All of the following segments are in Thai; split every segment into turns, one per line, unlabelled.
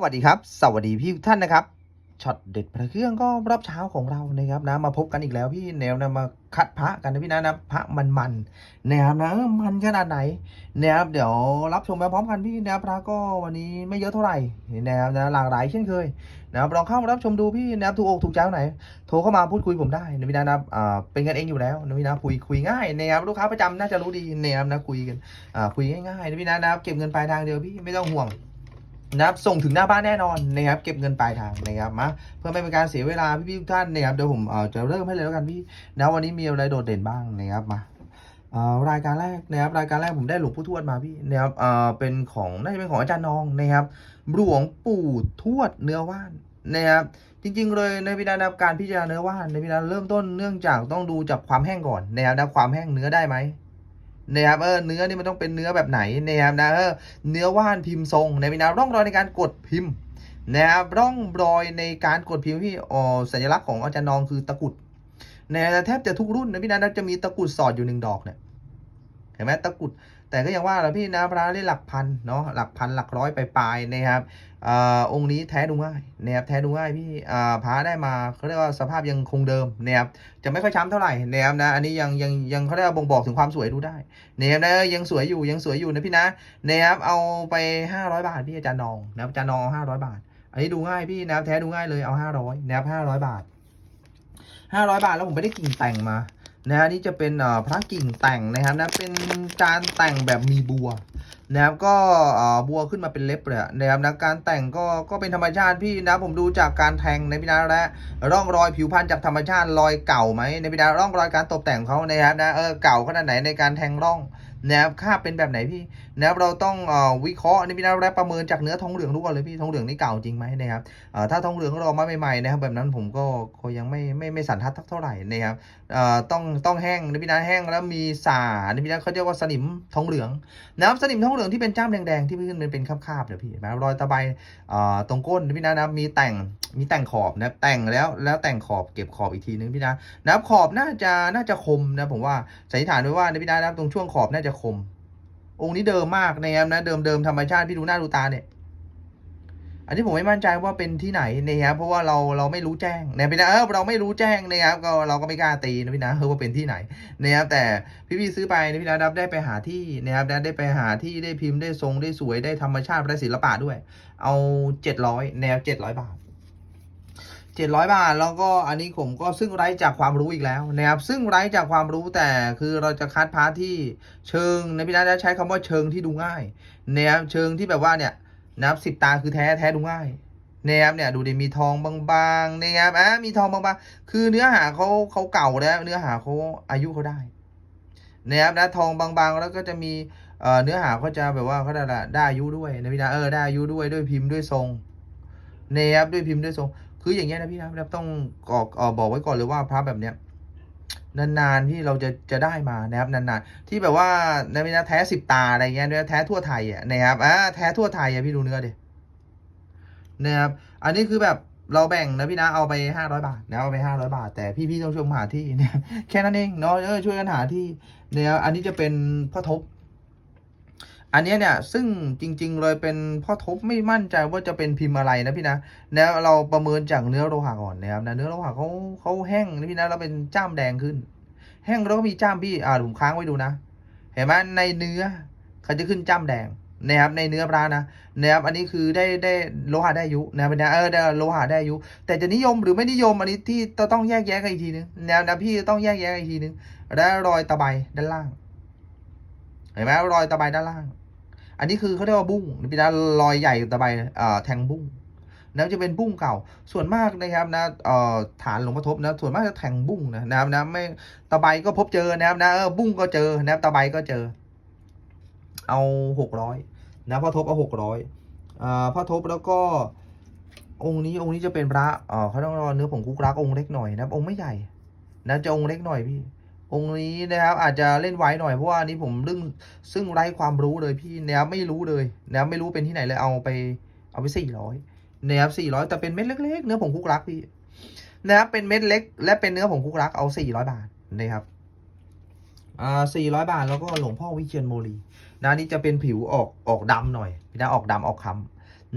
วัสดีครับ สวัสดีพี่ทุกท่านนะครับช็อตเด็ดพระเครื่องก็รอบเช้าของเรานะครับนะมาพบกันอีกแล้วพี่แนวนะมาคัดพระกันนะพี่นะนะพระมันมันๆนะครับนะมันขนาดไหนนะครับเดี๋ยวรับชมไปพร้อมกันพี่นะพระก็วันนี้ไม่เยอะเท่าไหร่นะครับนะหลากหลายเช่นเคยนะครับลองเข้ามารับชมดูพี่นะครับถูกอกถูกใจไหนโทรเข้ามาพูดคุยผมได้นะพี่นะนะอ่าเป็นกันเองอยู่แล้วนะพี่นะคุยคุยง่ายนะครับลูกค้าประจำน่าจะรู้ดีนะครับนะคุยกันอ่าคุยง่ายๆนะพี่นะนะเก็บเงินปลายทางเดียวพี่ไม่ต้องห่วง นะครับส่งถึงหน้าบ้านแน่นอนนะครับเก็บเงินปลายทางนะครับมาเพื่อไม่เป็นการเสียเวลาพี่ๆทุกท่านนะครับเดี๋ยวผมเอ่อจะเริ่มให้เลยแล้วกันพี่นะวันนี้มีอะไรโดดเด่นบ้างนะครับมาเอ่อรายการแรกนะครับรายการแรกผมได้หลวงปู่ทวดมาพี่นะครับเอ่อเป็นของน่าจะเป็นของอาจารย์นองนะครับหลวงปู่ทวดเนื้อว่านนะครับจริง ๆ เลยในพิจารณาการพิจารณาเนื้อว่านในพิจารณาเริ่มต้นเนื่องจากต้องดูจากความแห้งก่อนนะครับนะความแห้งเนื้อได้ไหม นะครับเออเนื้อนี่มันต้องเป็นเนื้อแบบไหนนะครับนะเออเนื้อว่านพิมพ์ทรงในวินาร่องรอยในการกดพิมพ์นะครับร่องรอยในการกดพิมพ์ที่อ๋อสัญลักษณ์ของอาจารย์นองคือตะกุดนะแทบจะทุกรุ่นนะพี่นะจะมีตะกุดสอดอยู่หนึ่งดอกเนี่ยเห็นไหมตะกุด แต่ก็ยังว่าแหละพี่นะพระเล่หลักพันเนาะหลักพันหลักร้อยไปปลายนะครับอองค์นี้แท้ดูง่ายนะครับแท้ดูง่ายพี่พระได้มาเขาเรียกว่าสภาพยังคงเดิมนะครับจะไม่ค่อยช้ำเท่าไหร่นะครับนะอันนี้ยังยังยังเขาเรียกว่าบ่งบอกถึงความสวยดูได้นะครับนะยังสวยอยู่ยังสวยอยู่นะพี่นะนะครับเอาไป 500 บาทพี่อาจารย์นองนะครับอาจารย์นองเอา500 บาท อันนี้ดูง่ายพี่นะครับแท้ดูง่ายเลยเอา 500นะครับ500 บาท 500 บาทแล้วผมไม่ได้กิ่งแต่งมา นะฮะนี่จะเป็นพระกิ่งแต่งนะครับนะเป็นการแต่งแบบมีบัวนะครับก็เออบัวขึ้นมาเป็นเล็บเลยนะครับนะการแต่งก็ก็เป็นธรรมชาติพี่นะผมดูจากการแทงในพี่นะและร่องรอยผิวพรรณจากธรรมชาติรอยเก่าไหมในพี่นะร่องรอยการตกแต่งของเขานะครับนะเออเก่าขนาดไหนในการแทงร่อง นะครับค่าเป็นแบบไหนพี่นะครับเราต้องอวิเคราะห์นี่พี่นะและประเมินจากเนื้อทองเหลืองดูก่อนเลยพี่ทองเหลืองนี่เก่าจริงไหมนะครับถ้าทองเหลืองเรามาใหม่ๆนะครับแบบนั้นผมก็ก็ยังไม่ไม่ไม่สันทัดเท่าไหร่นะครับต้องต้องแห้งนี่พี่นะแห้งแล้วมีสานี่พี่นะเขาเรียกว่าสนิมทองเหลืองนะครับสนิมทองเหลืองที่เป็นจ้ามแดงๆที่ขึ้นเป็นเป็นคาบๆเดี๋ยวพี่นไหมรอยตะไบตรงก้นนี่พี่นะนะมีแต่งมีแต่งขอบนะแต่งแล้วแล้วแต่งขอบเก็บขอบอีกทีนึงพี่นะนะครับขอบน่าจะน่าจะคมนะผมว่าสันนิษฐานไว้ว่าในพี่นะนะตรงช่วงขอบน่าจะคม องค์นี้เดิมมากนะครับนะเดิมเดิมธรรมชาติพี่ดูหน้าดูตาเนี่ย อันนี้ผมไม่มั่นใจว่าเป็นที่ไหนนะครับเพราะว่าเราเราไม่รู้แจ้งนะพี่นะเออเราไม่รู้แจ้งนะครับก็เราก็ไม่กล้าตีนะพี่นะเออว่าเป็นที่ไหนนะครับแต่พี่ๆซื้อไปนะพี่นะได้ไปหาที่นะครับได้ได้ไปหาที่ได้พิมพ์ได้ทรงได้สวยได้ธรรมชาติได้ศิลปะด้วย เอาเจ็ดร้อยแนวเจ็ดร้อยบาท เจ็ดร้อยบาท แล้วก็อันนี้ผมก็ซึ่งไร้จากความรู้อีกแล้วนะครับ ซึ่งไร้จากความรู้แต่คือเราจะคัดพาร์ทที่เชิงนะพี่นะจะใช้คำว่าเชิงที่ดูง่ายนะครับเชิงที่แบบว่าเนี่ยนะครับสิบตาคือแท้แท้ดูง่ายนะครับเนี่ยดูดิมีทองบางๆนะครับอะมีทองบางๆ คือเนื้อหาเขาเขาเก่าแล้วเนื้อหาเขาอายุเขาได้นะครับนะทองบางๆแล้วก็จะมีเอ่อเนื้อหาเขาจะแบบว่าเขาได้ละได้อายุด้วยนะพี่นะเออได้อายุด้วยด้วยพิมพ์ด้วยทรงนะครับด้วยพิมพ์ด้วยทรง คืออย่างเงี้ยนะพี่นะนะครับต้องออกบอกไว้ก่อนเลยว่าพระแบบเนี้ยนานๆที่เราจะจะได้มานะครับนานๆที่แบบว่าในพี่นะแท้สิบตาอะไรเงี้ยนื้อแท้ทั่วไทยอะนะครับอ่าแท้ทั่วไทยอะพี่ดูเนื้อดินะครับอันนี้คือแบบเราแบ่งนะพี่นะเอาไปห้าร้อยบาทนะเอาไปห้าร้อยบาท แต่พี่ๆต้องช่วยมหาที่เนี่ยแค่นั้นเองเนาะเออช่วยกันหาที่เนี่ยอันนี้จะเป็นพ่อทบ อันนี้เนี่ยซึ่งจริง ๆ เลยเป็นพ่อทบไม่มั่นใจว่าจะเป็นพิมพ์อะไรนะพี่นะแล้วเราประเมินจากเนื้อโลหะก่อนนะครับนะเนื้อโลหะเขาเขาแห้งนะพี่นะแล้วเป็นจ้ามแดงขึ้น แห้งแล้วก็มีจ้ามพี่อ่าผมค้างไว้ดูนะ เห็นไหมในเนื้อเขาจะขึ้นจ้ามแดงนะครับในเนื้อปลานะนะครับอันนี้คือได้ได้โลหะได้อายุนะครับนะเออได้โลหะได้อายุ แต่จะนิยมหรือไม่นิยมอันนี้ที่ต้องแยกแยะกันอีกทีนึงนะครับนะพี่ต้องแยกแยะกันอีกทีนึงแล้วรอยตะไบด้านล่าง เห็นไหมรอยตะไบด้านล่าง อันนี้คือเขาเรียกว่าบุ้งพี่นะรอยใหญ่ตะไบเอ่อแทงบุ้งแล้วจะเป็นบุ้งเก่า ส่วนมากนะครับนะเอ่อฐานหลวงพ่อทบนะส่วนมากจะแทงบุ้งนะนะครับนะไม่ตะไบก็พบเจอนะครับนะเออบุ้งก็เจอนะครับตะไบก็เจอ เอาหกร้อยนะพ่อทบเอาหกร้อยอ่าพ่อทบแล้วก็องค์นี้องค์นี้จะเป็นพระเออเขาต้องรอเนื้อผงคุกรักองค์เล็กหน่อยนะองค์ไม่ใหญ่นะจะองค์เล็กหน่อยพี่ องค์นี้นะครับอาจจะเล่นไว้หน่อยเพราะว่าอันนี้ผมเรื่องซึ่งไร้ความรู้เลยพี่นะครับไม่รู้เลยนะครับไม่รู้เป็นที่ไหนเลยเอาไปเอาไปสี่ร้อยนะครับสี่ร้อยแต่เป็นเม็ดเล็กๆ เนื้อผงคุกรักพี่นะครับเป็นเม็ดเล็ก และเป็นเนื้อผงคุกรักเอาสี่ร้อยบาทนะครับอ่าสี่ร้อยบาทแล้วก็หลวงพ่อวิเชียนโมลีนะนี่จะเป็นผิวออกออกดำหน่อยนะออกดำออกคล้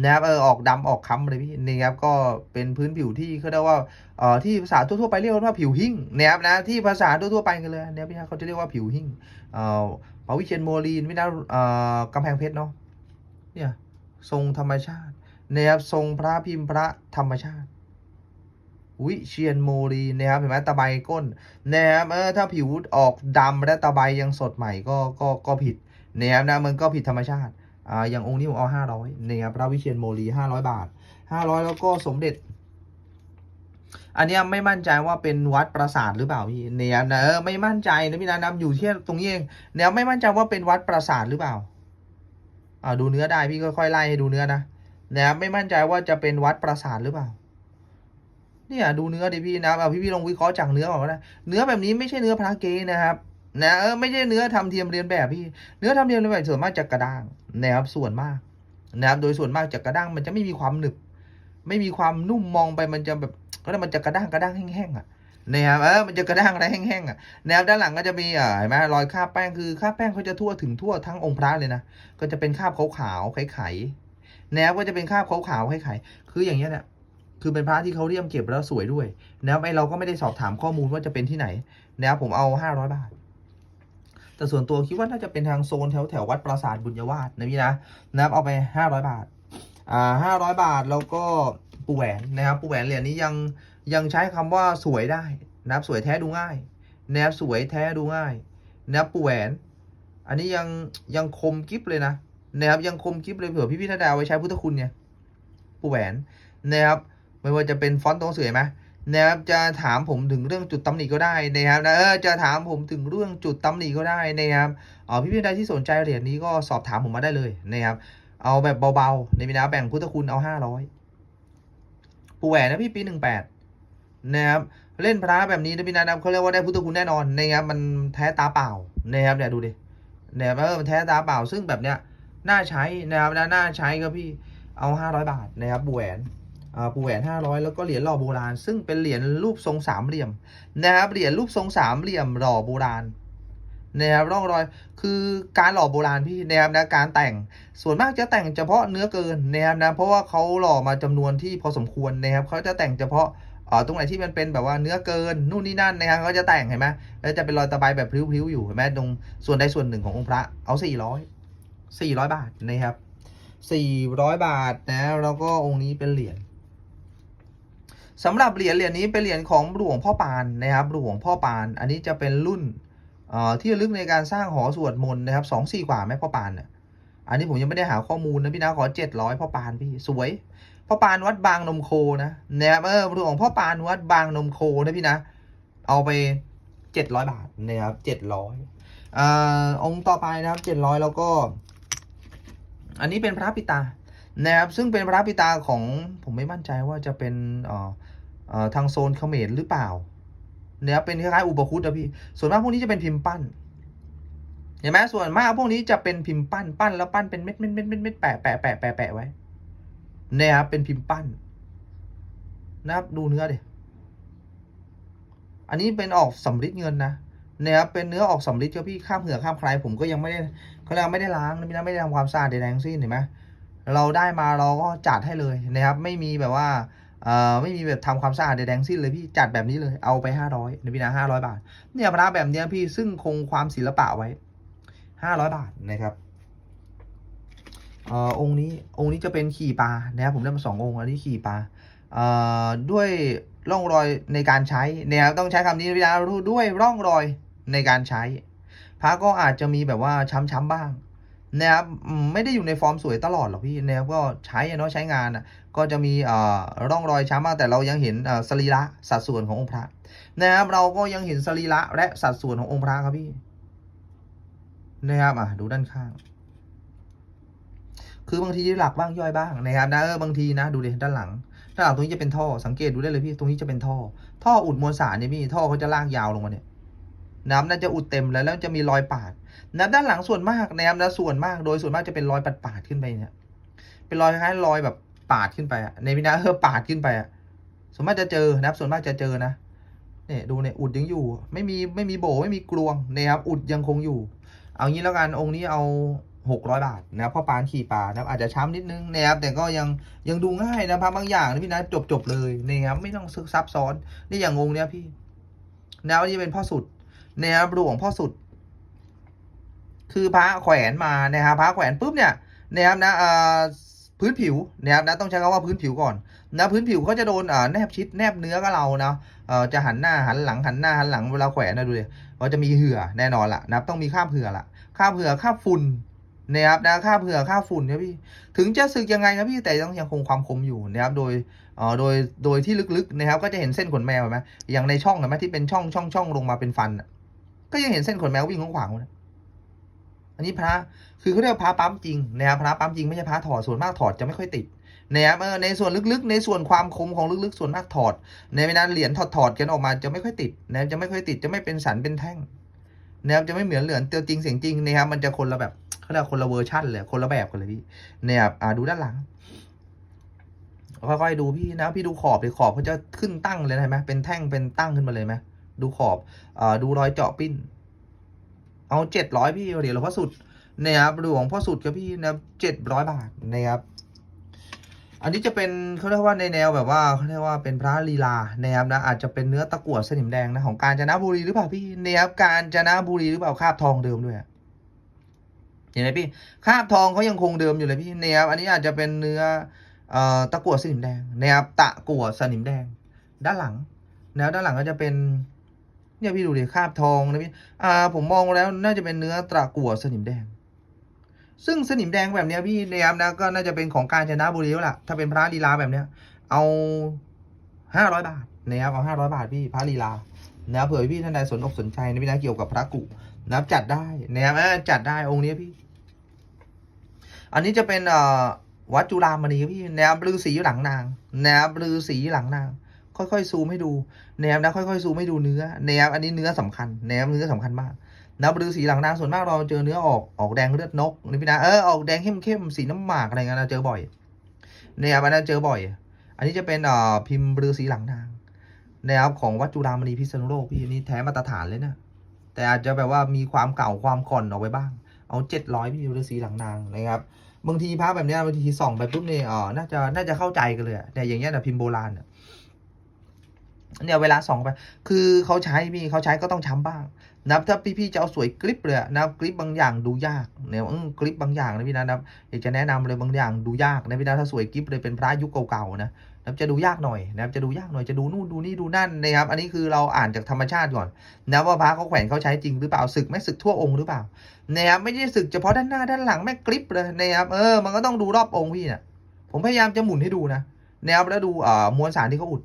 นะครับเออออกดำออกค้ำเลยพี่นี่ครับก็เป็นพื้นผิวที่เขาเรียกว่าเอ่อที่ภาษาทั่วๆไปเรียกว่าผิวหิ่งนะครับนะที่ภาษาทั่วๆไปกันเลยเนี่ยพี่เขาจะเรียกว่าผิวหิ่งเอ่อปาวิเชียนโมลีนพี่นะเอ่อกำแพงเพชรเนาะเนี่ยทรงธรรมชาตินะครับทรงพระพิมพ์พระธรรมชาติวิเชียนโมลีนนะครับเห็นไหมตะไบก้นนะครับเออถ้าผิวออกดำและตะไบยังสดใหม่ก็ก็ก็ผิดนะครับนะมันก็ผิดธรรมชาติ อ่าอย่างองค์นี้ผมเอาห้าร้อยนครับพระวิเชียนโมลีห้าร้อยบาทห้าร้อยแล้วก็สมเด็จ อันนี้ไม่มั่นใจว่าเป็นวัดปราสาทหรือเปล่าพี่เนี่ยนะเออไม่มั่นใจนะพี่นะนำอยู่ที่ตรงนี้เองเนี่ยไม่มั่นใจว่าเป็นวัดปราสาทหรือเปล่าอ่าดูเนื้อได้พี่ค่อยๆไล่ให้ดูเนื้อนะเนะครับไม่มั่นใจว่าจะเป็นวัดปราสาทหรือเปล่าเนี่ยดูเนื้อดิพี่นะเอาพี่พี่ลองวิเคราะห์จากเนื้อก่อนก็ได้เนื้อแบบนี้ไม่ใช่เนื้อพระเกนะครับ นะเออไม่ใช่เนื้อทำเทียมเรียนแบบพี่ เนื้อทำเทียมเรียนแบบส่วนมากจะกระด้างนะครับส่วนมากนะครับโดยส่วนมากจะกระด้างมันจะไม่มีความหนึบ ไม่มีความนุ่มมองไปมันจะแบบก็มันจะกระด้างกระด้างแห้งๆอะนะครับเออมันจะกระด้างอะไรแห้งๆอะแนวด้านหลังก็จะมีอ่าเห็นไหมรอยคราบแป้งคือคราบแป้งเขาจะทั่วถึงทั่วทั้งองค์พระเลยนะก็จะเป็นคราบขาวๆไข่ๆแนวก็จะเป็นคราบขาวๆไข่ๆคืออย่างเงี้ยเนี่ยคือเป็นพระที่เขาเรียมเก็บแล้วสวยด้วยนะครับไอเราก็ไม่ได้สอบถามข้อมูลว่าจะเป็นที่ไหนนะครับผมเอาห้าร้อยบาท แต่ส่วนตัวคิดว่าน่าจะเป็นทางโซนแถวแถววัดปราสาทบุญยวาสนะพี่นะนะครับเอาไปห้าร้อยบาทอ่าห้าร้อยบาทแล้วก็ปูแหวนนะครับปูแหวนเหรียญนี้ยังยังใช้คำว่าสวยได้นะครับสวยแท้ดูง่ายนะครับสวยแท้ดูง่ายนะครับปูแหวน อันนี้ยังยังคมกิฟเลยนะนะครับยังคมกิฟเลยเผื่อพี่พี่นาดาเอาไว้ใช้พุทธคุณเนี่ยปูแหวนนะครับไม่ว่าจะเป็นฟอนต์ตรงเสือไหม นะครับจะถามผมถึงเรื่องจุดตำหนิก็ได้นะครับนะเออจะถามผมถึงเรื่องจุดตำหนิก็ได้นะครับเอ๋อพี่พี่ใดที่สนใจเหรียญนี้ก็สอบถามผมมาได้เลยนะครับเอาแบบเบาๆในมินาแบ่งพุทธคุณเอาห้าร้อยปูแหวนนะพี่ปีหนึ่งแปดนะครับเล่นพระแบบนี้นะพี่นานะเขาเรียกว่าได้พุทธคุณแน่นอนนะครับมันแท้ตาเปล่านะครับเนี่ยดูดิเนี่ยเออมันแท้ตาเปล่าซึ่งแบบเนี้ยน่าใช้นะครับน่าใช้ครับพี่เอาห้าร้อยบาทนะครับปูแหวน ปูแหวนห้าร้อยแล้วก็เหรียญหล่อโบราณ ซึ่งเป็นเหรียญรูปทรงสามเหลี่ยมนะครับเหรียญรูปทรงสามเหลี่ยมหล่อโบราณนะครับร่องรอยคือการหล่อโบราณพี่นะครับนะการแต่งส่วนมากจะแต่งเฉพาะเนื้อเกินนะครับนะเพราะว่าเขาหล่อมาจำนวนที่พอสมควรนะครับเขาจะแต่งเฉพาะเออตรงไหนที่มันเป็นแบบว่าเนื้อเกินนู่นนี่นั่นนะครับเขาจะแต่งเห็นไหมแล้วจะเป็นรอยตะไบแบบพลิ้วๆอยู่เห็นไหมตรงส่วนใดส่วนหนึ่งขององค์พระเอาสี่ร้อยสี่ร้อยบาทนะครับสี่ร้อยบาทนะแล้วก็องค์นี้เป็นเหรียญ สำหรับเหรียญเหรียญนี้เป็นเหรียญของหลวงพ่อปานนะครับหลวงพ่อปาน อันนี้จะเป็นรุ่นที่ลึกในการสร้างหอสวดมนต์นะครับสองสี่กว่าไหมพ่อปานเนี่ยอันนี้ผมยังไม่ได้หาข้อมูลนะพี่นะขอเจ็ดร้อยพ่อปานพี่สวยพ่อปานวัดบางนมโคนะนะครับเออหลวงพ่อปานวัดบางนมโคนะพี่นะ เอาไปเจ็ดร้อยบาทนะครับเจ็ดร้อยอ่าองค์ต่อไปนะครับเจ็ดร้อยแล้วก็ อันนี้เป็นพระปิตา นะครับซึ่งเป็นพระปิตาของผมไม่มั่นใจว่าจะเป็นทางโซนเขมรหรือเปล่าเนี่ยเป็นคล้ายๆอุปคุตนะพี่ส่วนมากพวกนี้จะเป็นพิมพ์ปั้นเห็นไหมส่วนมากพวกนี้จะเป็นพิมพ์ปั้นปั้นแล้วปั้นเป็นเม็ดเม็ดเม็ดเม็ดเม็ดแปะแปะแปะแปะแปะไว้เนี่ยครับเป็นพิมพ์ปั้น นะครับดูเนื้อดิอันนี้เป็นออกสำริดเงินนะเนี่ยครับเป็นเนื้อออกสำริดครับพี่ข้ามเหือกข้ามใครผมก็ยังไม่ได้เขาเรียกไม่ได้ล้างนะพี่นะไม่ได้ทำความสะอาดใดๆทั้งสิ้นเห็นไหม เราได้มาเราก็จัดให้เลยนะครับไม่มีแบบว่าเอ่อไม่มีแบบทำความสะอาดใดๆทั้งสิ้นเลยพี่จัดแบบนี้เลยเอาไปห้าร้อยนะพี่นะห้าร้อยบาท เนี่ยพระแบบเนี้ยพี่ซึ่งคงความศิลปะไว้ห้าร้อยบาทนะครับเอ่อองค์นี้องค์นี้จะเป็นขี่ปลานะครับผมได้มาสององค์อันนี้ขี่ปลาเอ่อด้วยร่องรอยในการใช้นะครับต้องใช้คำนี้นะพี่นะด้วยร่องรอยในการใช้พระก็อาจจะมีแบบว่าช้ำๆบ้าง นะครับไม่ได้อยู่ในฟอร์มสวยตลอดหรอกพี่นะครับก็ใช้เนาะใช้งานอะก็จะมีอ่อร่องรอยช้ำมากแต่เรายังเห็นสรีระสัดส่วนขององค์พระนะครับเราก็ยังเห็นสรีระและสัดส่วนขององค์พระครับพี่นะครับอะดูด้านข้าง คือบางทีหลักบ้างย่อยบ้างนะครับนะเออบางทีนะดูดิด้านหลังด้านหลังตรงนี้จะเป็นท่อสังเกตดูได้เลยพี่ตรงนี้จะเป็นท่อ ท่ออุดมวลสารเนี่ยพี่ท่อเขาจะลากยาวลงมาเนี่ยน้ำน่าจะอุดเต็มแล้วแล้วจะมีรอยปาด นะด้านหลังส่วนมากนะครับนะส่วนมากโดยส่วนมากจะเป็นรอยปาดปาดๆขึ้นไปเนี่ย เป็นรอยคล้ายรอยแบบปาดขึ้นไปอะในพินาเออปาดขึ้นไปอะส่วนมากจะเจอนะครับ ส่วนมากจะเจอนะเนี่ยดูเนี่ยอุดยังอยู่ ไม่มีไม่มีโบไม่มีกลวงนะครับอุดยังคงอยู่ เอางี้แล้วกันองค์นี้เอาหกร้อยบาทนะครับพ่อปานขี่ปลานะครับอาจจะช้ำนิดนึงนะครับแต่ก็ยังยังดูง่ายนะพระบางอย่างนะพี่นะจบจบๆเลยนะครับไม่ต้องซึกซับซ้อนนี่อย่างงงเนี่ยพี่แนวนี้เป็นพ่อสุดแนวหลวงพ่อสุด คือพระแขวนมานะครับพระแขวนปุ๊บเนี่ยนะครับนะพื้นผิวนะครับนะต้องใช้คำว่าพื้นผิวก่อนนะพื้นผิวเขาจะโดนอ่าแนบชิดแนบเนื้อกับเราเนาะจะหันหน้าหันหลังหันหน้าหันหลังเวลาแขวนนะดูดิก็จะมีเหือแน่นอนละนะครับต้องมีคราบเหือละคราบเหือคราบฝุ่นนะครับนะคราบเหือคราบฝุ่นเนี่ยพี่ถึงจะสึกยังไงครับพี่แต่ต้องยังคงความคมอยู่นะครับโดยเอ่อโดยโดยที่ลึกๆนะครับก็จะเห็นเส้นขนแมวไหมอย่างในช่องเห็นไหมที่เป็นช่องช่องช่องลงมาเป็นฟันก็ยังเห็นเส้นขนแมววิ่งขวางๆนะ อันนี้พระคือเขาเรียกพระปั๊มจริงนะครับพระปั๊มจริงไม่ใช่พระถอดส่วนมากถอดจะไม่ค่อยติดนะครับในส่วนลึกๆ ในส่วนความคมของลึกๆ ส่วนมากถอด ในเวลาเหรียญถอดถอดๆกันออกมาจะไม่ค่อยติดนะครับจะไม่ค่อยติดจะไม่เป็นสันเป็นแท่งนะครับจะไม่เหมือนเหรียญเตัวจริงเสียงจริงนะครับมันจะคนละแบบเขาเรียกคนละเวอร์ชันเลยคนละแบบกันเลยพี่นี่ยครับอ่าดูด้านหลังค่อยๆดูพี่นะพี่ดูขอบเลยขอบเขาจะขึ้นตั้งเลยนะเห็นไหมเป็นแท่งเป็นตั้งขึ้นมาเลยไหมดูขอบอ่าดูรอยเจาะปิ้น เอาเจ็ดร้อยพี่เดี๋ยวหลวงพ่อสุดนี่ยครับหลวงพ่อสุดครับพี่นะเจ็ดร้อยบาทนะครับ อันนี้จะเป็นเขาเรียกว่าในแนวแบบว่าเขาเรียกว่าเป็นพระลีลานะครับนะอาจจะเป็นเนื้อตะกั่วสนิมแดงนะของกาญจนบุรีหรือเปล่าพี่นี่ยครับกาญจนบุรีหรือเปล่าคาบทองเดิมด้วยเห็นไหมพี่คาบทองเขายังคงเดิมอยู่เลยพี่นี่ยครับอันนี้อาจจะเป็นเนื้อเอ่อตะกั่วสนิมแดงนะครับตะกั่วสนิมแดง ด้านหลังแนวด้านหลังก็จะเป็น เนี่ยพี่ดูดิคาบทองนะพี่อ่าผมมองแล้วน่าจะเป็นเนื้อตะกั่วสนิมแดง ซึ่งสนิมแดงแบบเนี้ยพี่นะครับนะก็น่าจะเป็นของกาญจนบุรีแล้วล่ะ ถ้าเป็นพระลีลาแบบเนี้ย เอาห้าร้อยบาทนะครับเอาห้าร้อยบาทพี่พระลีลานะเผื่อพี่ท่านใดสนอกสนใจนะพี่นะเกี่ยวกับพระกุนะจัดได้นะครับจัดได้องค์นี้พี่ อันนี้จะเป็นเอ่อวัดจุฬามณีพี่แนวบลือสีหลังนางแนวบลือสีหลังนาง ค่อยๆซูมให้ดูแนวนะค่อยๆซูมให้ดูเนื้อแนวอันนี้เนื้อสำคัญแนวเนื้อสำคัญมากนะบลือสีหลังนางส่วนมากเราเจอเนื้อออกออกแดงเลือดนกนี่พี่นะเออออกแดงเข้มๆสีน้ำหมากอะไรเงี้ยนะเจอบ่อยแนวอันนั้นเจอบ่อย อันนี้จะเป็นเอ่อพิมพ์บลือสีหลังนางแนวของวัดจุฬามณีพิษณุโลกพี่อันนี้แท้มาตรฐานเลยนะแต่อาจจะแบบว่ามีความเก่าความก่อนออกไปบ้าง เอาเจ็ดร้อยพี่บลือสีหลังนางนะครับบางทีพระแบบนี้บางทีส่องไปปุ๊บเนี่ยอ๋อน่าจะน่าจะเข้าใจกันเลยแต่อย่างเงี้ยนะพิมพ์โบราณเนี่ย เนี่ยเวลาส่องไป คือเขาใช้พี่เขาใช้ก็ต้องช้ำบ้างนะครับถ้าพี่ๆจะเอาสวยกริปเลยนะครับกริปบางอย่างดูยากเนี่ยอืมกริปบางอย่างนะพี่นะนะครับอยากจะแนะนำเลยบางอย่างดูยากนะพี่นะถ้าสวยกริปเลยเป็นพระยุคเก่าๆนะนะครับจะดูยากหน่อยนะครับจะดูยากหน่อยจะดูนู่นดูนี่ดูนั่นนะครับอันนี้คือเราอ่านจากธรรมชาติก่อนนะว่าพระเขาแขวนเขาใช้จริงหรือเปล่าศึกไม่ศึกทั่วองค์หรือเปล่านะครับไม่ได้สึกเฉพาะด้านหน้าด้านหลังแม่งกริปเลยนะครับเออมันก็ต้องดูรอบองค์พี่นะผมพยายามจะหมุนให้ดูนะนะครับแล้วดูเอ่อมวลสารที่เขาอุด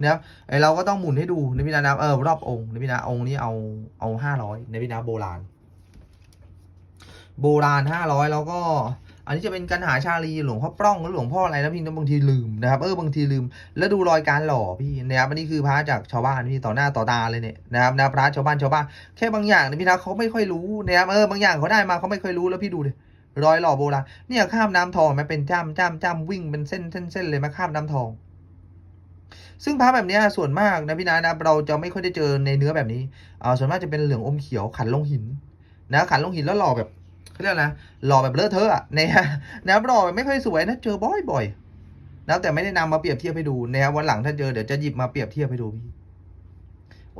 นะครับไอเราก็ต้องหมุนให้ดูในพี่นานะเออรอบองค์ในพี่นาองค์นี้เอาเอาห้าร้อยในพี่นาโบราณ โบราณห้าร้อยแล้วก็ อันนี้จะเป็นกันหาชาลีหลวงพ่อปล้องหรือหลวงพ่ออะไรนะพี่นะบางทีลืมนะครับเออบางทีลืม แล้วดูรอยการหล่อพี่นะครับอันนี้คือพระจากชาวบ้านพี่ต่อหน้าต่อตาเลยเนี่ยนะครับนะพระชาวบ้านชาวบ้านแค่บางอย่างเนี่ยพี่นะเขาไม่ค่อยรู้นะครับเออบางอย่างเขาได้มาเขาไม่ค่อยรู้แล้วพี่ดูดิรอยหล่อโบราณเนี่ยข้ามน้ำทองมันเป็นจ้ำจ้ำจ้ำวิ่งเป็นเส้นเส้นเส้นเลยมาข้ามน้ำทอง ซึ่งพระแบบนี้ส่วนมากนะพี่นะนะเราจะไม่ค่อยได้เจอในเนื้อแบบนี้อ่าส่วนมากจะเป็นเหลืองอมเขียวขันลงหินนะขันลงหินแล้วหล่อแบบเขาเรียกนะหล่อแบบเลอะเทอะอะเนี่ยนะหล่อแบบไม่ค่อยสวยนะเจอบ่อยบ่อยๆนะแต่ไม่ได้นำมาเปรียบเทียบให้ดูนะครับวันหลังถ้าเจอเดี๋ยวจะหยิบมาเปรียบเทียบให้ดูพี่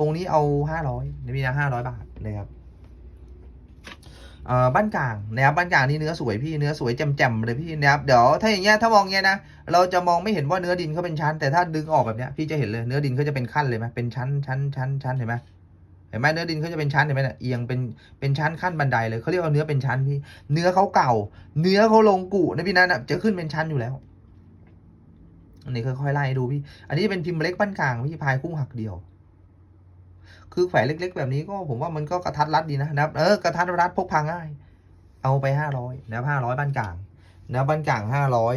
องค์นี้เอาห้าร้อยนะพี่นะห้าร้อยบาทนะครับ บ้านกลางนะครับบ้านกลางนี่เนื้อสวยพี่เนื้อสวยแจ่มๆเลยพี่นะครับเดี๋ยวถ้าอย่างเงี้ยถ้ามองเงี้ยนะเราจะมองไม่เห็นว่าเนื้อดินเขาเป็นชั้น แต่ถ้าดึงออกแบบเนี้ยพี่จะเห็นเลยเนื้อดินเขาจะเป็นขั้นเลยไหมเป็นชั้นชั้นชั้นชั้นเห็นไหมเห็นไหมเนื้อดินเขาจะเป็นชั้นเห็นไหมเนี่ยเอียงเป็นเป็นชั้นขั้นบันไดเลยเขาเรียกว่าเนื้อเป็นชั้นพี่เนื้อเขาเก่า เนื้อเขาลงกุนะพี่นะจะขึ้นเป็นชั้นอยู่แล้วอันนี้ค่อยๆไล่ดูพี่ อันนี้จะเป็นพิมพ์เล็กบ้านกลางพี่พายกุ้งหักเดียว คือแขวนเล็ก ๆ แบบนี้ก็ผมว่ามันก็กระทัดรัดดีนะนะครับ เออกระทัดรัดพกพาง่าย เอาไปห้าร้อยนะห้าร้อยบ้านกลางนะบ้านกลางห้าร้อย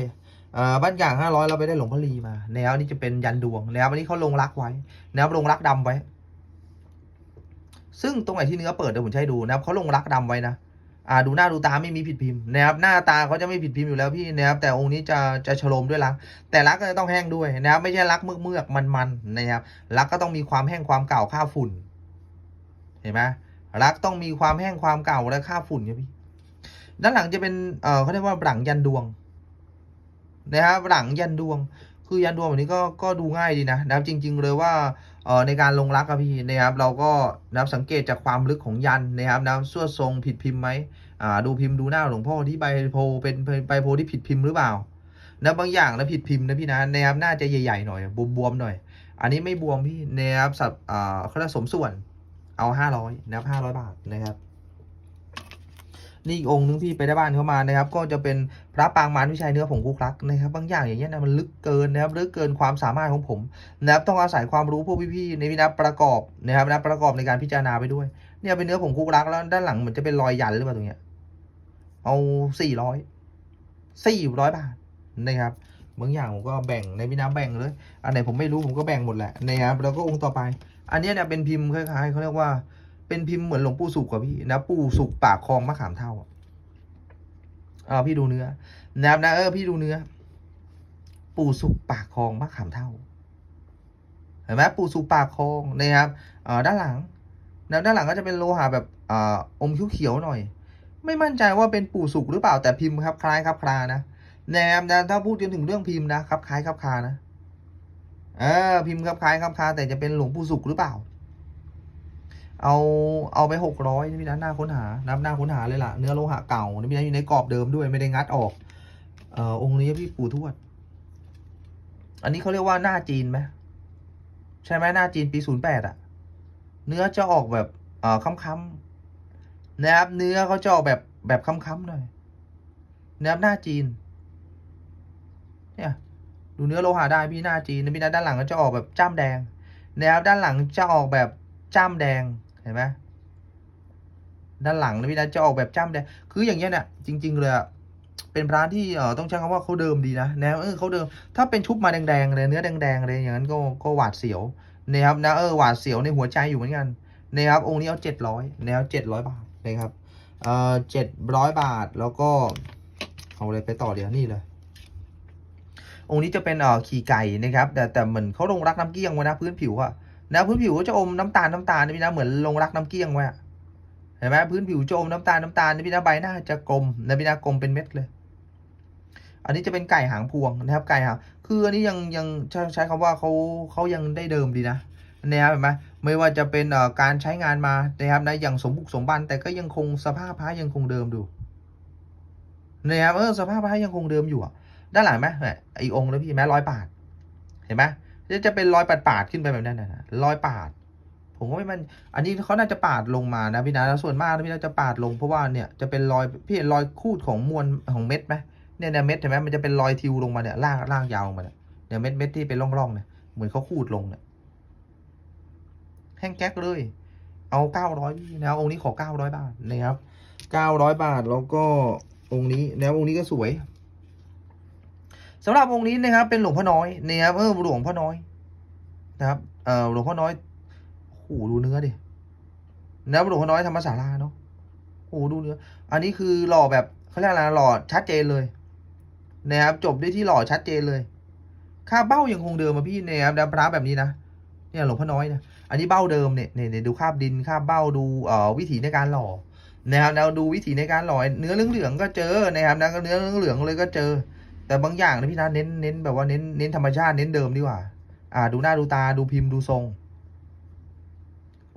อ่าบ้านกลางห้าร้อยเราไปได้หลวงพ่อลีมาแนวนี้จะเป็นยันดวงแนวอันนี้เขาลงรักไว้แนวลงรักดำไว้ ซึ่งตรงไหนที่เนื้อเปิดเดี๋ยวผมให้ดูนะครับเขาลงรักดำไว้นะอ่าดูหน้าดูตาไม่มีผิดพิมพ์นะครับหน้าตาเขาจะไม่ผิดพิมพ์อยู่แล้วพี่นะครับแต่องค์นี้จะจะฉลมด้วยรัก แต่รักก็จะต้องแห้งด้วยนะครับไม่ใช่รักเมือกเมือกมันมันๆนะครับรักก็ต้องมีความแห้งความเก่าค่าฝุ่น ห็นไหมรักต้องมีความแห้งความเก่าและค่าฝุ่นครับพี่ด้านหลังจะเป็นเออเขาเรียกว่าหลังยันดวงนะครับหลังยันดวง คือยันดวงแบบนี้ก็ก็ดูง่ายดีนะนะครับจริง ๆ เลยว่าเอ่อในการลงรักครับพี่นะครับ เราก็นะครับสังเกตจากความลึกของยันนะครับนะส่วนทรงผิดพิมพ์ไหมอ่าดูพิมพ์ดูหน้าหลวงพ่อที่ใบโพเป็นใบโพที่ผิดพิมพ์หรือเปล่านะบางอย่างนะผิดพิมพ์นะพี่นะนะครับน่าจะใหญ่ๆหน่อยบวมๆหน่อย อันนี้ไม่บวมพี่นะครับสับอ่าเขาเรียกสมส่วน เอาห้าร้อยนะครับห้าร้อยบาทนะครับ นี่อีกองค์นึงพี่ไปได้บ้านเขามานะครับ ก็จะเป็นพระปางมารวิชัยเนื้อผงคุกรักนะครับ บางอย่างอย่างเงี้ยนะมันลึกเกินนะครับลึกเกินความสามารถของผมนะครับต้องอาศัยความรู้พวกพี่ๆในนัยประกอบนะครับนะประกอบในการพิจารณาไปด้วย เนี่ยเป็นเนื้อผงคุกรักแล้วด้านหลังเหมือนจะเป็นรอยยันหรือเปล่าตรงเนี้ยเอาสี่ร้อยสี่ร้อยบาทนะครับบางอย่างผมก็แบ่งในวินาแบ่งเลย อันไหนผมไม่รู้ผมก็แบ่งหมดแหละนะครับแล้วก็องค์ต่อไป อันนี้เนี่ยเป็นพิมพ์คล้ายๆเขาเรียกว่า เป็นพิมพ์เหมือนหลวงปู่สุกกับพี่นะปู่สุกปากคลองมะขามเท่าอะอ่าพี่ดูเนื้อนะครับนะเออพี่ดูเนื้อ ปู่สุกปากคลองมะขามเท่าเห็นไหมปู่สุกปากคลองนะครับอ่าด้านหลังนะด้านหลังก็จะเป็นโลหะแบบอ่าอมเขียวๆหน่อย ไม่มั่นใจว่าเป็นปู่สุกหรือเปล่าแต่พิมพ์ครับคล้ายครับคลานะแนมนะถ้าพูดจนถึงเรื่องพิมพ์นะครับคล้ายครับคลานะ เออพิมพ์ครับคล้ายครับคาแต่จะเป็นหลวงปู่สุกหรือเปล่า เอาเอาไปหกร้อยนี่พี่นะหน้าค้นหานับหน้าค้นหาเลยล่ะ เนื้อโลหะเก่านี่พี่นะอยู่ในกรอบเดิมด้วยไม่ได้งัดออก เอ่อองค์นี้พี่ปู่ทวด อันนี้เขาเรียกว่าหน้าจีนไหมใช่ไหมหน้าจีนปีศูนย์แปดอะเนื้อจะออกแบบเอ่อค้ำๆนะครับ เนื้อเขาจะออกแบบแบบค้ำๆหน่อยนะครับหน้าจีน เนี่ย ดูเนื้อโลหะได้พี่หน้าจีนพี่นะด้านหลังก็จะออกแบบจ้ำแดงนะครับด้านหลังจะออกแบบจ้ำแดงเห็นไหมด้านหลังนะพี่นะจะออกแบบจ้ำแดงคืออย่างเงี้ยเนี่ยจริง ๆเลยอะเป็นพระที่เออต้องใช้คำว่าเขาเดิมดีนะแนวเออเขาเดิม ถ้าเป็นชุบมาแดงๆเลยเนื้อแดงๆเลยอย่างนั้นก็ก็หวาดเสียวนะครับนะเออหวาดเสียวในหัวใจอยู่เหมือนกันนะครับองค์นี้เอาเจ็ดร้อยนะครับเจ็ดร้อยบาทนะครับเอ่อเจ็ดร้อยบาทแล้วก็เอาเลยไปต่อเดี๋ยวนี่เลย องค์นี้จะเป็นเอ่อขี่ไก่นะครับแต่แต่เหมือนเขาลงรักน้ำเกี้ยงไว้นะพื้นผิวอะนะพื้นผิวก็จะอมน้ำตาลน้ำตาลนะพี่นะเหมือนลงรักน้ำเกี้ยงไว้อะเห็นไหมพื้นผิวจะอมน้ำตาลน้ำตาลนะพี่นะใบหน้าจะกลมนะพี่นะกลมเป็นเม็ดเลย อันนี้จะเป็นไก่หางพวงนะครับไก่หางคืออันนี้ยังยังใช้ใช้คำว่าเขาเขายังได้เดิมดีนะนะครับเห็นไหมไม่ว่าจะเป็นอ่อการใช้งานมานะครับนะอย่างสมบุกสมบันแต่ก็ยังคงสภาพพระยังคงเดิมดูนะครับเออสภาพพระยังคงเดิมอยู่อะ ด้านหลังไหมเนี่ยอีองค์แล้วพี่แม้ร้อยปาดเห็นไหมจะจะเป็นรอยปาดปาดขึ้นไปแบบนั้นนะรอยปาด ผมก็ไม่มัน อันนี้เขาน่าจะปาดลงมานะพี่นะแล้วส่วนมากนะพี่นะจะปาดลงเพราะว่าเนี่ยจะเป็นรอยพี่เห็นรอยคูดของมวลของเม็ดไหมเนี่ยเนี่ยเม็ดเห็นไหมมันจะเป็นรอยทิวลงมาเนี่ยล่างล่างยาวลงมาเนี่ยเนี่ยเม็ดเม็ดที่เป็นร่องๆเนี่ยเหมือนเขาคูดลงเนี่ยแห้งแก๊กเลย เอาเก้าร้อยพี่นะองค์นี้ขอเก้าร้อยบาทนะครับเก้าร้อยบาทแล้วก็องค์นี้แล้วองค์นี้ก็สวย สำหรับองค์นี้นะครับ เป็นหลวงพ่อน้อยนะครับเออหลวงพ่อน้อยนะครับเออหลวงพ่อน้อยโอ้โหดูเนื้อดินะครับหลวงพ่อน้อยธรรมศาลาเนาะโอ้โหดูเนื้อ อันนี้คือหล่อแบบเขาเรียกอะไรหล่อชัดเจนเลยนะครับจบด้วยที่หล่อชัดเจนเลย ค่าเบ้ายังคงเดิมมาพี่นะครับแล้วพระแบบนี้นะเนี่ยหลวงพ่อน้อยนะอันนี้เบ้าเดิมเนี่ยเนี่ยดูคาบดินคาบเบ้าดูเอ่อวิถีในการหล่อนะครับแล้วดูวิถีในการหล่อเนื้อเหลืองๆก็เจอนะครับแล้วเนื้อเหลืองๆเลยก็เจอ แต่บางอย่างนะพี่นะเน้นเน้นแบบว่าเน้นเน้นธรรมชาติเน้นเดิมดีกว่า อ่า ดูหน้าดูตาดูพิมพ์ดูทรง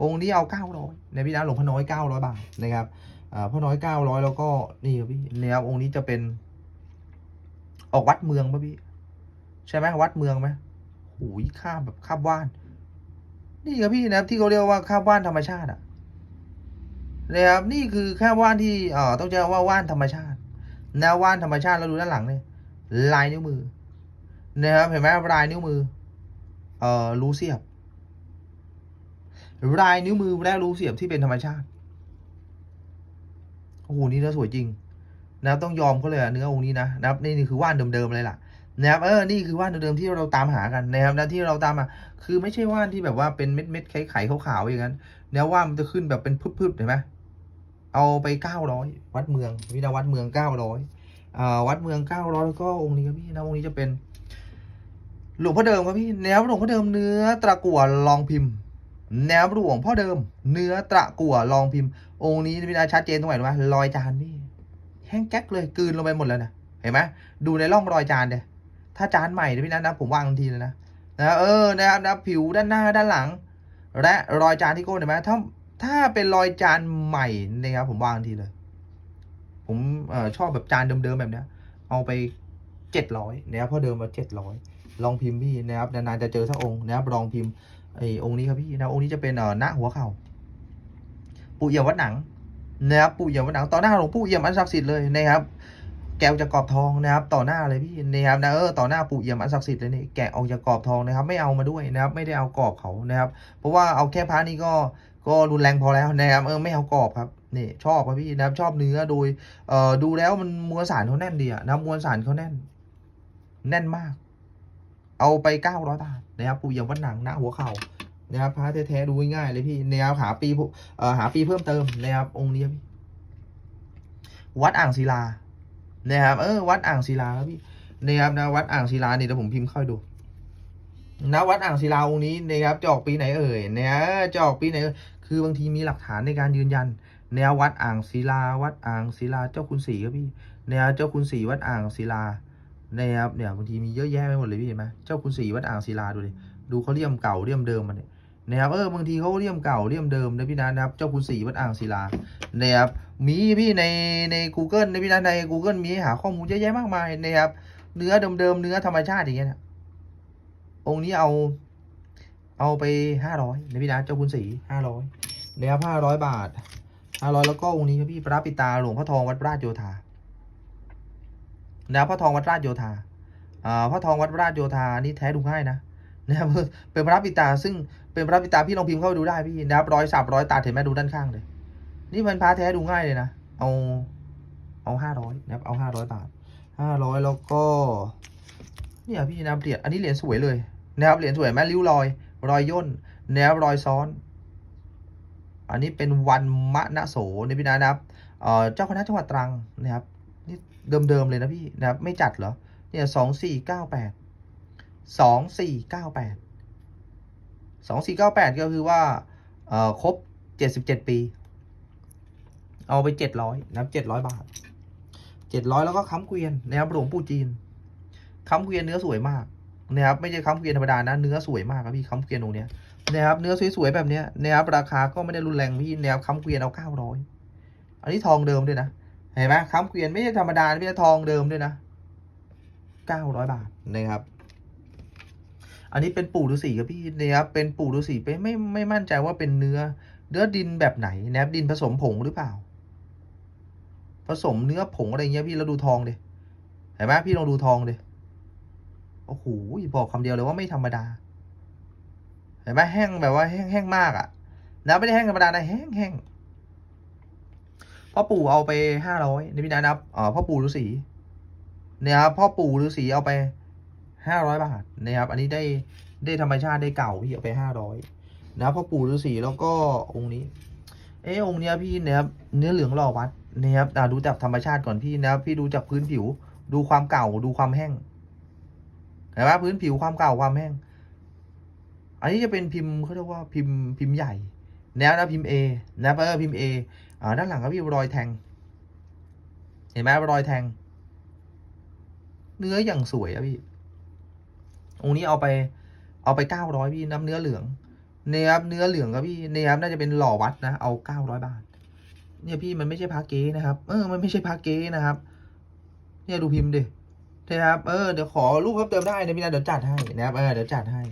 องค์นี้เอาเก้าร้อยในพี่นะหลวงพ่อน้อยเก้าร้อยบาทนะครับอ่าพ่อน้อยเก้าร้อยแล้วก็นี่ครับพี่เนี่ยครับองค์นี้จะเป็น ออกวัดเมืองป่ะพี่ ใช่ไหมวัดเมืองไหมหูยข้ามแบบข้ามว่าน นี่ครับพี่นะครับที่เขาเรียกว่าข้ามว่านธรรมชาติอะนะครับนี่คือข้ามว่านที่เอ่อต้องใช้ว่าว่านธรรมชาติแนวว่านธรรมชาติแล้วดูด้านหลังเนี่ย ลายนิ้วมือนะครับเห็นไหมลายนิ้วมือ เอ่อรูเสียบลายนิ้วมือและรูเสียบที่เป็นธรรมชาติโอ้โหนี่เนื้อสวยจริงนะครับต้องยอมเขาเลยเนื้อองค์นี้นะนะครับนี่นี่คือว่านเดิมๆเลยล่ะนะครับเออนี่คือว่านเดิมๆที่เราตามหากันนะครับนะที่เราตามมาคือไม่ใช่ว่านที่แบบว่าเป็นเม็ดๆไข่ไข่ขาวๆอย่างนั้นแนวว่านมันจะขึ้นแบบเป็นพึบๆเห็นไหมเอาไปเก้าร้อยวัดเมืองวินาวัดเมืองเก้าร้อย วัดเมืองเก้าร้อยแล้วก็องค์นี้ครับพี่นะองค์นี้จะเป็น หลวงพ่อเดิมครับพี่แนวหลวงพ่อเดิมเนื้อตะกั่วลองพิมพ์แนวหลวงพ่อเดิม เนื้อตะกั่วลองพิมพ์ องค์นี้พี่นะชัดเจนตรงไหนรู้ไหมรอยจานพี่แห้งแก๊กเลยกลืนลงไปหมดแล้วนะเห็นไหมดูในร่องรอยจานเดียถ้าจานใหม่นะพี่นัทนะผมวางทันทีเลยนะนะเออนะครับนะผิวด้านหน้าด้านหลัง และรอยจานที่ก้นเห็นไหมถ้าถ้าเป็นรอยจานใหม่นะครับผมวางทันทีเลย ผมอชอบแบบจานเดิมๆแบบเนี้ย เอาไปเจ็ดร้อยนะครับเพราะเดิมมาเจ็ดร้อยลองพิมพ์พี่นะครับนานๆจะเจอสักองค์นะครับลองพิมพ์ไอ้องค์นี้ครับพี่นะองค์นี้จะเป็นเอ่อหน้าหัวเข่าปู่เอี่ยมวัดหนังนะครับปู่เอี่ยมวัดหนังต่อหน้าหลวงปู่เอี่ยมอันศักดิ์สิทธิ์เลยนะครับแกะออกจากกรอบทองนะครับต่อหน้าเลยพี่นะครับนะเออต่อหน้าปู่เอี่ยมอันศักดิ์สิทธิ์เลยนี่แกะออกจากกรอบทองนะครับ ไม่เอามาด้วยนะครับ ไม่ได้เอากรอบเขานะครับ เพราะว่าเอาแค่พระนี่ก็ก็รุนแรงพอแล้วนะครับเออไม่เอากรอบครับ นี่ชอบครับพี่นะครับชอบเนื้อโดยเอ่อดูแล้วมันมวลสารเขาแน่นดีอะนะมวลสารเขาแน่น แน่นมาก เอาไปเก้าร้อยบาทนะครับปูเยี่ยมวัดหนังหน้าหัวเข่านะครับพระแท้ๆดูง่ายๆเลยพี่นะครับหาปีเอ่อหาปีเพิ่มเติมนะครับองค์นี้พี่วัดอ่างศิลานะครับเออวัดอ่างศิลาครับพี่นะครับนะวัดอ่างศิลานี่เดี๋ยวผมพิมพ์ค่อยดูนะวัดอ่างศิลาองค์นี้นะครับจะออกปีไหนเอ่ยเนี่ยจะออกปีไหนคือบางทีมีหลักฐานในการยืนยัน แนววัดอ่างศิลา วัดอ่างศิลา เจ้าคุณศรีครับพี่ แนวเจ้าคุณศรีวัดอ่างศิลานะครับเนี่ยบางทีมีเยอะแยะไปหมดเลยพี่เห็นไหมเจ้าคุณศรีวัดอ่างศิลาดูดิ ดูเขาเลี่ยมเก่าเลี่ยมเดิมมันเนี่ยนะครับเออบางทีเขาเลี่ยมเก่าเลี่ยมเดิมนะพี่นะนะครับ เจ้าคุณศรีวัดอ่างศิลานะครับมีพี่ในใน Google นะพี่นะใน Google มีให้หาข้อมูลเยอะแยะมากมายนะครับเนื้อเดิมๆเนื้อธรรมชาติอย่างเงี้ยนะองค์นี้เอา เอาไปห้าร้อยนะพี่นะเจ้าคุณศรีห้าร้อยนะครับห้าร้อยบาท ห้าร้อยแล้วก็องค์นี้ครับพี่พระปิตาหลวงพ่อทองวัดราชโยธานะพ่อทองวัดราชโยธาอ่าพ่อทองวัดราชโยธานี่แท้ดูง่ายนะนะครับเป็นพระปิตาซึ่งเป็นพระปิตาพี่ลองพิมพ์เข้าไปดูได้พี่นะครับร้อยสับร้อยตัดเห็นไหมดูด้านข้างเลย นี่เป็นพระแท้ดูง่ายเลยนะเอาเอาห้าร้อยนะครับเอาห้าร้อยบาทห้าร้อยแล้วก็เนี่ยพี่นะครับเหรียญอันนี้เหรียญสวยเลยนะครับเหรียญสวยไหมริ้วรอย รอยย่นนะครับรอยซ้อน อันนี้เป็นวันมะนะโสในพี่นะนะครับเจ้าคณะจังหวัดตรังนะครับนี่เดิมๆเลยนะพี่นะครับไม่จัดเหรอเนี่ยสองสี่เก้าแปดสองสี่เก้าแปดสองสี่เก้าแปดก็คือว่าเอครบเจ็ดสิบเจ็ดปี เอาไปเจ็ดร้อยนะครับเจ็ดร้อยบาทเจ็ดร้อยแล้วก็ค้ำเกวียนนะครับหลวงปู่จีนค้ำเกวียนเนื้อสวยมากนะครับไม่ใช่ค้ำเกวียนธรรมดานะเนื้อสวยมากครับพี่ค้ำเกวียนตรงเนี้ย นะครับเนื้อสวยๆแบบนี้นะครับราคาก็ไม่ได้รุนแรงพี่นะครับค้ำเกวียนเอาเก้าร้อยอันนี้ทองเดิมด้วยนะเห็นไหมค้ำเกวียนไม่ใช่ธรรมดาไม่ใช่ทองเดิมด้วยนะเก้าร้อยบาทนะครับ อันนี้เป็นปู่ฤาษีครับพี่นะครับเป็นปู่ฤาษีไปไม่ไม่มั่นใจว่าเป็นเนื้อ เนื้อดินแบบไหนนะครับดินผสมผงหรือเปล่า ผสมเนื้อผงอะไรเงี้ยพี่แล้วดูทองเดิเห็นไหมพี่ลองดูทองเดิโอ้โหบอกคำเดียวเลยว่าไม่ธรรมดา ห็นไหมแห้งแบบว่าแห้งแห้งมากอะ่ะนะไม่ได้แห้งธรรมดานะแห้งแห้งพ่อปู่เอาไปห้าร้อยนี่พี่นะนับอ่าพ่อปู่ฤาษีเนี่ยครับพ่อปู่ฤาษีเอาไปห้าร้อยบาทนะครับ อันนี้ได้ได้ธรรมชาติได้เก่าพี่เอาไปห้าร้อยนะพ่อปู่ฤาษีแล้วก็องค์นี้ เออองค์เนี้ยพี่นะครับเนื้อเหลืองหล่อวัดนะครับอ่าดูจากธรรมชาติก่อนพี่นะครับพี่ดูจากพื้นผิว ดูความเก่าดูความแห้งเห็นไหมพื้นผิวความเก่าความแห้ง อันนี้จะเป็นพิมพ์เขาเรียกว่าพิมพ์พิมพ์ใหญ่แนวนะพิมพ์ A นะเออพิมพ์ A อ่าด้านหลังก็พี่รอยแทง เห็นไหมรอยแทง เนื้ออย่างสวยอะพี่องค์นี้เอาไป เอาไปเก้าร้อยพี่น้ำเนื้อเหลือง เนี่ยบเนื้อเหลืองครับพี่เนี่ยบน่าจะเป็นหล่อวัดนะเอาเก้าร้อยบาท เนี่ยพี่มันไม่ใช่พาเก๊นะครับ เออ มันไม่ใช่พาเก๊นะครับ เนี่ยดูพิมพ์ดินะครับ เออเดี๋ยวขอรูปเพิ่มเติมได้นะพี่นะเดี๋ยวจัดให้นะครับเออเดี๋ยวจัดให้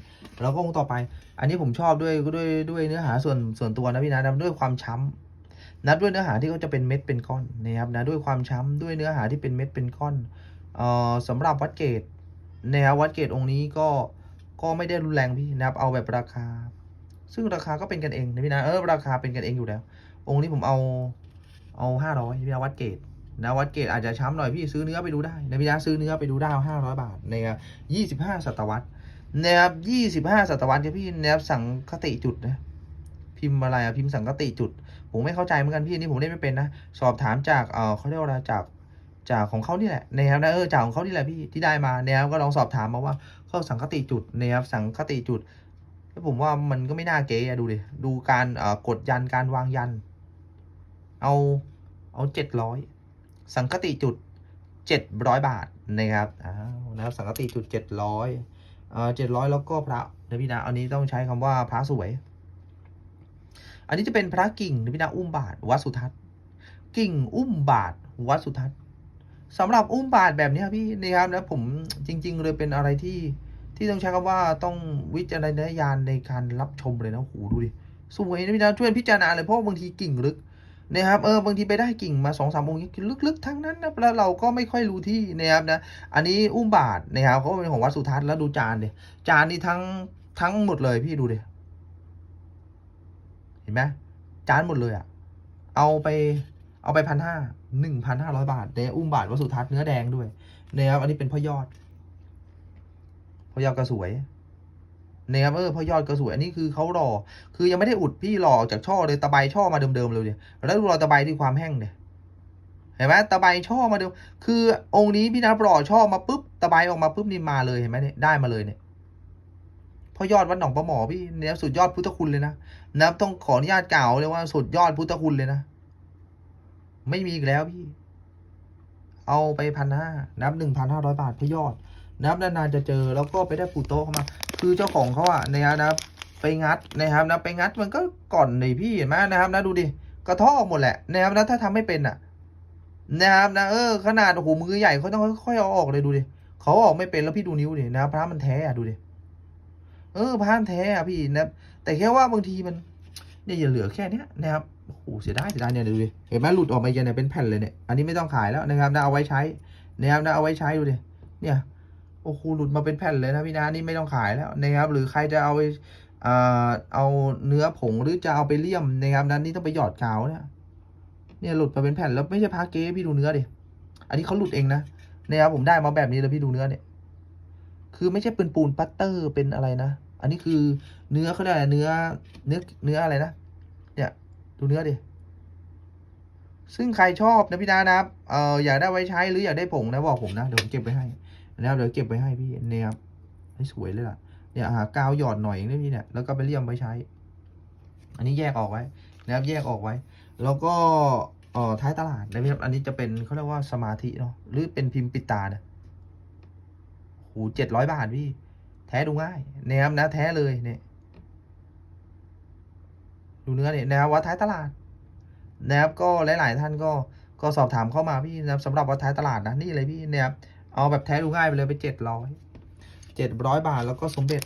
แล้วก็องค์ต่อไป อันนี้ผมชอบด้วยด้วยด้วยเนื้อหาส่วนส่วนตัวนะพี่นะด้วยความช้ำนะด้วยเนื้อหาที่เขาจะเป็นเม็ดเป็นก้อนนะครับนะด้วยความช้ำด้วยเนื้อหาที่เป็นเม็ดเป็นก้อนเอ่อสำหรับวัดเกตนะครับวัดเกตองค์นี้ก็ก็ไม่ได้รุนแรงพี่นะครับเอาแบบราคา ซึ่งราคาก็เป็นกันเองนะพี่นะเออราคาเป็นกันเองอยู่แล้ว องค์นี้ผมเอาเอาห้าร้อยพี่นะวัดเกตนะวัดเกตอาจจะช้ำหน่อยพี่ซื้อเนื้อไปดูได้นะพี่นะซื้อเนื้อไปดูได้ห้าร้อยบาทในยี่สิบห้าศตวรรษ นะครับยี่สิบห้าศตวรรษครับพี่นะครับสังคติจุดนะพิมพ์อะไรอะพิมพ์สังคติจุด ผมไม่เข้าใจเหมือนกันพี่อันนี่ผมเล่นไม่เป็นนะสอบถามจากเออเขาเรียกว่าจากจากของเขานี่แหละนะครับนะเออจากของเขานี่แหละพี่ที่ได้มานะครับก็ลองสอบถามมาว่าเขาสังคติจุดนะครับสังคติจุดแล้วผมว่ามันก็ไม่น่าเก๋อะดูดิดูการเอ่อกดยันการวางยัน เอาเอาเจ็ดร้อยสังคติจุดเจ็ดร้อยบาทนะครับอ้าวนะครับสังคติจุดเจ็ดร้อย เจ็ดร้อยแล้วก็พระนะพี่นะอันนี้ต้องใช้คำว่าพระสวย อันนี้จะเป็นพระกิ่งนะพี่นะอุ้มบาทวัดสุทัศน์ กิ่งอุ้มบาทวัดสุทัศน์สำหรับอุ้มบาทแบบนี้ยพี่นะครับแล้วผมจริง ๆ เลยเป็นอะไรที่ที่ต้องใช้คำว่าต้องวิจารณญาณในการรับชมเลยนะโหดูดิสวยนะพี่นะช่วยพิจารณาเลยเพราะบางทีกิ่งลึก นะครับเออบางทีไปได้กิ่งมาสองสามองค์นี้ลึกๆทั้งนั้นนะแล้วเราก็ไม่ค่อยรู้ที่นะครับนะอันนี้อุ้มบาทนะครับเขาเป็นของวัดสุทัศน์แล้วดูจานเดิจานนี่ทั้งทั้งหมดเลยพี่ดูเดิเห็นไหมจานหมดเลยอะเอาไปเอาไปพันห้าหนึ่งพันห้าร้อยบาทในอุ้มบาทวัดสุทัศน์เนื้อแดงด้วยนะครับอันนี้เป็นพ่อยอดพ่อยอดก็สวย นะครับเออพอยอดก็สวยอันนี้คือเขาหล่อคือยังไม่ได้อุดพี่หล่อจากช่อเลยตะไบช่อมาเดิมๆเลยเนี่ยแล้วดูรอตะไบที่ความแห้งเนี่ยเห็นไหมตะไบช่อมาเดิมคือองค์นี้พี่นับหล่อช่อมาปุ๊บตะไบออกมาปุ๊บนี่มาเลยเห็นไหมเนี่ยได้มาเลยเนี่ยพ่อยอดวัดหนองประหมอพี่เนี่ยสุดยอดพุทธคุณเลยนะนับต้องขออนุญาตกล่าวเลยว่าสุดยอดพุทธคุณเลยนะไม่มีอีกแล้วพี่ เอาไปพันห้านับหนึ่งพันห้าร้อยบาทพ่อยอดนับนานๆจะเจอแล้วก็ไปได้ปูโต๊ะเข้ามา คือเจ้าของเขาอะนะครับนะไปงัดนะครับนะไปงัดมันก็ก่อนในพี่เห็นไหมนะครับนะดูดิกระเท่อหมดแหละนะครับนะถ้าทำไม่เป็นอะนะครับนะเออขนาดโอ้โหมือใหญ่เขาต้องค่อยๆเอาออกเลยดูดิเขาออกไม่เป็นแล้วพี่ดูนิ้วดินะครับพระมันแท้อะดูดิเออพระมันแท้อะพี่นะแต่แค่ว่าบางทีมันเนี่ยอย่าเหลือแค่เนี้ยนะครับโอ้โหเสียดายเสียดายเนี่ยดูดิเห็นไหมหลุดออกมาเยอะเนี่ยเป็นแผ่นเลยเนี่ยอันนี้ไม่ต้องขายแล้วนะครับนะเอาไว้ใช้นะครับนะเอาไว้ใช้ดูดิเนี่ย อ้โหหลุดมาเป็นแผ่นเลยนะพี่นะนี่ไม่ต้องขายแล้วนะครับ หรือใครจะเอาไปอ่าเอาเนื้อผงหรือจะเอาไปเลี่ยมนะครับนั้นนี่ต้องไปหยอดกาวเนี่ยเนี่ยหลุดมาเป็นแผ่นแล้วไม่ใช่พาเก้พี่ดูเนื้อดิอันนี้เขาหลุดเองนะนะครับผมได้มาแบบนี้เลยพี่ดูเนื้อเนี่ย คือไม่ใช่เป็นปูนปัตเตอร์เป็นอะไรนะอันนี้คือเนื้อเขาเรียกอะไรเนื้อเนื้อเนื้ออะไรนะเนี่ยดูเนื้อดิซึ่งใครชอบนะพี่นานะครับเอ่ออยากได้ไว้ใช้หรืออยากได้ผงนะบอกผมนะเดี๋ยวผมเก็บไว้ให้ นะครับเดี๋ยวเก็บไว้ให้พี่เนี่ยครับให้สวยเลยล่ะเนี่ยหากาวหยอดหน่อยเองได้พี่เนี่ยแล้วก็ไปเลี่ยมไว้ใช้ อันนี้แยกออกไว้นะครับแยกออกไว้ แล้วก็เอ่อท้ายตลาดนะครับอันนี้จะเป็นเขาเรียกว่าสมาธิเนาะหรือเป็นพิมพ์ปิดตาเนี่ยโหเจ็ดร้อยบาทพี่ แท้ดูง่ายนะครับนะแท้เลยเนี่ยดูเนื้อเนี่ยนะครับวัดท้ายตลาดนะครับก็หลาย ๆ ท่านก็ก็สอบถามเข้ามาพี่นะครับสำหรับวัดท้ายตลาดนะนี่เลยพี่นะครับ เอาแบบแท้ดูง่ายไปเลยไปเจ็ดร้อยเจ็ดร้อยบาทแล้วก็สมเด็จ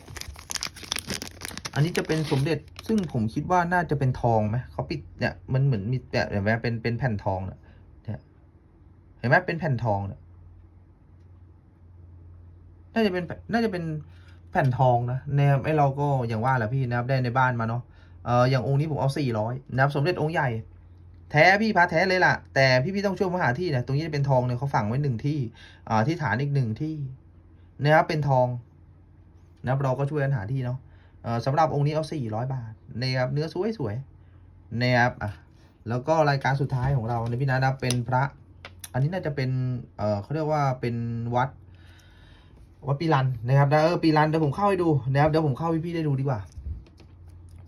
อันนี้จะเป็นสมเด็จซึ่งผมคิดว่าน่าจะเป็นทองไหมเขาปิดเนี่ยมันเหมือนมีแบบเห็นไหมเป็นเป็นแผ่นทองเนี่ยเห็นไหมเป็นแผ่นทองเนี่ยน่าจะเป็นน่าจะเป็นแผ่นทองนะนะครับไอเราก็อย่างว่าแหละพี่นะครับได้ในบ้านมาเนาะเอออย่างองค์นี้ผมเอาสี่ร้อยนะครับสมเด็จองค์ใหญ่ แท้พี่พระแท้เลยล่ะ แต่พี่พี่ต้องช่วยมาหาที่นะตรงนี้เป็นทองเนี่ยเขาฝังไว้หนึ่งที่อ่าที่ฐานอีกหนึ่งที่นะครับเป็นทองนะครับเราก็ช่วยกันหาที่เนาะเออสำหรับองค์นี้เอาสี่ร้อยบาทนะครับเนื้อสวยสวยๆนะครับอะแล้วก็รายการสุดท้ายของเราในพี่นะครับเป็นพระ อันนี้น่าจะเป็นเออเขาเรียกว่าเป็นวัดวัดปีรันนะครับเออปีรันเดี๋ยวผมเข้าให้ดูนะครับเดี๋ยวผมเข้าให้พี่ได้ดูดีกว่า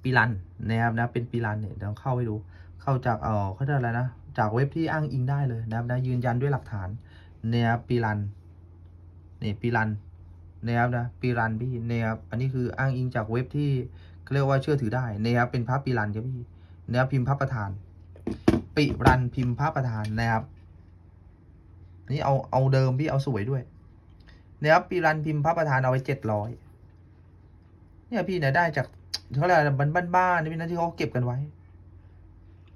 ปีรันนะครับนะเป็นปีรันเนี่ยเดี๋ยวเข้าให้ดูเข้าจากเออเขาเรียกอะไรนะจากเว็บที่อ้างอิงได้เลยนะครับนะยืนยันด้วยหลักฐานนะครับปีรันเนี่ยปีรันนะครับนะปีรันพี่นะครับอันนี้คืออ้างอิงจากเว็บที่เรียกว่าเชื่อถือได้นะครับเป็นพระปีรันครับพี่นะครับพิมพ์พระประธานปีรันพิมพ์พระประธานนะครับนี่เอาเอาเดิมพี่เอาสวยด้วยนะครับปีรันพิมพ์พระประธานเอาไว้เจ็ดร้อยเนี่ยพี่เนี่ยได้จาก เขาเรียกอะไรบ้านๆนี่เป็นหน้าที่เขาเก็บกันไว้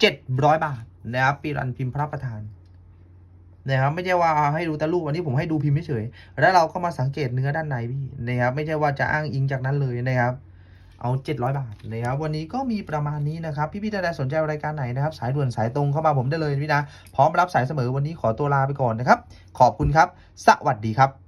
เจ็ดร้อยบาทนะครับปีรันพิมพ์พระประธานนะครับไม่ใช่ว่าให้ดูแต่รูปวันนี้ผมให้ดูพิมพ์เฉยแล้วเราก็มาสังเกตเนื้อด้านในพี่นะครับไม่ใช่ว่าจะอ้างอิงจากนั้นเลยนะครับ เอาเจ็ดร้อยบาทนะครับวันนี้ก็มีประมาณนี้นะครับพี่พี่ๆท่านใดสนใจรายการไหนนะครับ สายด่วนสายตรงเข้ามาผมได้เลยพี่นะพร้อมรับสายเสมอวันนี้ขอตัวลาไปก่อนนะครับ ขอบคุณครับ สวัสดีครับ